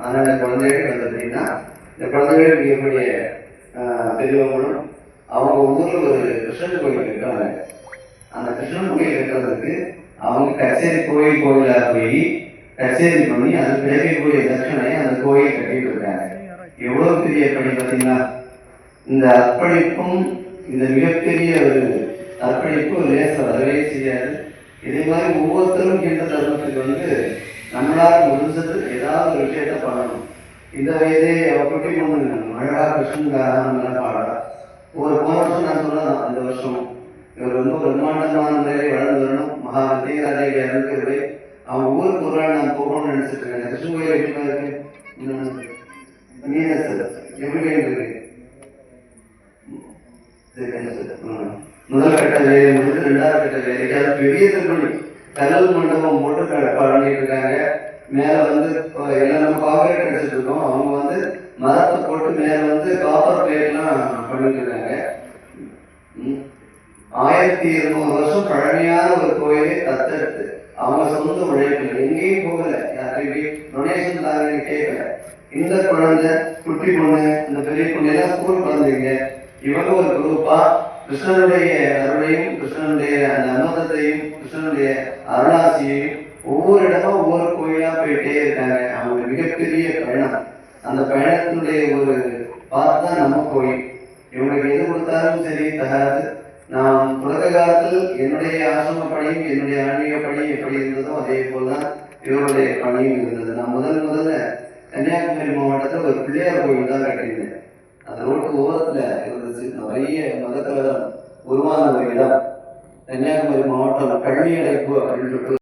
பன்னெண்டு குழந்தைகள் வந்து அப்படின்னா இந்த குழந்தைகள் மிகப்பெரிய பெரியவங்களும் அவங்க ஊரில் ஒரு கிருஷ்ணன் கோயில் இருக்கிறாங்க. அந்த கிருஷ்ணன் கோயில் இருக்கிறதுக்கு அவங்க கச்சேரி கோயில் கோயிலாக போய் கச்சேரி பண்ணி அது கிடைக்கக்கூடிய தட்சணை அந்த கோயில் கட்டிட்டு இருக்காங்க. எவ்வளோ பெரிய பணி பார்த்தீங்கன்னா இந்த அர்ப்பணிப்பும் இந்த மிகப்பெரிய ஒரு அர்ப்பணிப்பு லேச வரவே செய்யாது. இதே மாதிரி ஒவ்வொருத்தரும் கேட்ட தருணத்துக்கு வந்து நம்மளால் முடிஞ்சது ஏதாவது ஒரு பண்ணணும் இந்த வயதே அவ குட்டி பொண்ணு. அழகா கிருஷ்ணன் பாடா. ஒரு போன வருஷம் நான் சொன்னதான் இந்த வருஷம். இவர் ரொம்ப பிரம்மாண்டமான நிலையை வளர்ந்து வரணும். மகா விஜயராஜேவி இருக்கிறது அவன் ஊருக்கு ஒரு நாள் நான் போகணும்னு நினைச்சிட்டு இருக்கேன். கிருஷ்ணன் கோயில் எப்படி இருக்கு நீங்க சார் எப்படி இருக்கு முதல் கட்ட வேலை முடிஞ்சு ரெண்டாவது கட்ட வேலைக்கு அது பெரிய திருப்பணி. கல்லல் மண்டபம் போட்டு க- பண்ணிட்டு இருக்காங்க. மேலே வந்து இப்போ எல்லாம் நம்ம காங்கிரீட் அடிச்சுட்டு இருக்கோம். அவங்க வந்து மரத்தை போட்டு மேலே வந்து காப்பர் பிளேட்லாம் பண்ணிட்டுருக்காங்க. ஆயிரத்தி இருநூறு வருஷம் பழமையான ஒரு கோயிலை தத்தெடுத்து அவங்க சொந்த உழைப்பில் எங்கேயும் போகல. யாரையும் டொனேஷன் தாங்க கேட்கல இந்த குழந்தை குட்டி பொண்ணு இந்த பெரிய பொண்ணு எல்லாம் ஸ்கூல் குழந்தைங்க. இவங்க ஒரு குரூப்பா கிருஷ்ணனுடைய அருளையும் கிருஷ்ணனுடைய அந்த அனுமதத்தையும் கிருஷ்ணனுடைய அருளாசியையும் ஒவ்வொரு இடமும் ஒவ்வொரு கோயிலா போயிட்டே இருக்காங்க. அவங்க மிகப்பெரிய பயணம். அந்த பயணத்தினுடைய ஒரு பார்த்து தான் நம்ம கோயில் இவங்களுக்கு எது கொடுத்தாலும் சரி தகாது. நான் தொடக்க காலத்தில் என்னுடைய ஆசிரம பணியும் என்னுடைய ஆன்மீக பணியும் எப்படி இருந்ததோ அதே போல் தான் இவருடைய பணியும் இருந்தது. நான் முதல் முதல்ல கன்னியாகுமரி மாவட்டத்தில் ஒரு பிள்ளையார் கோயில் தான் கட்டியிருந்தேன். அந்த ரோட்டு ஓரத்தில் இருந்துச்சு. நிறைய மதத்தில் உருவான ஒரு இடம். கன்னியாகுமரி மாவட்டம் கல்வி அடைப்பு அப்படின்னு சொல்லிட்டு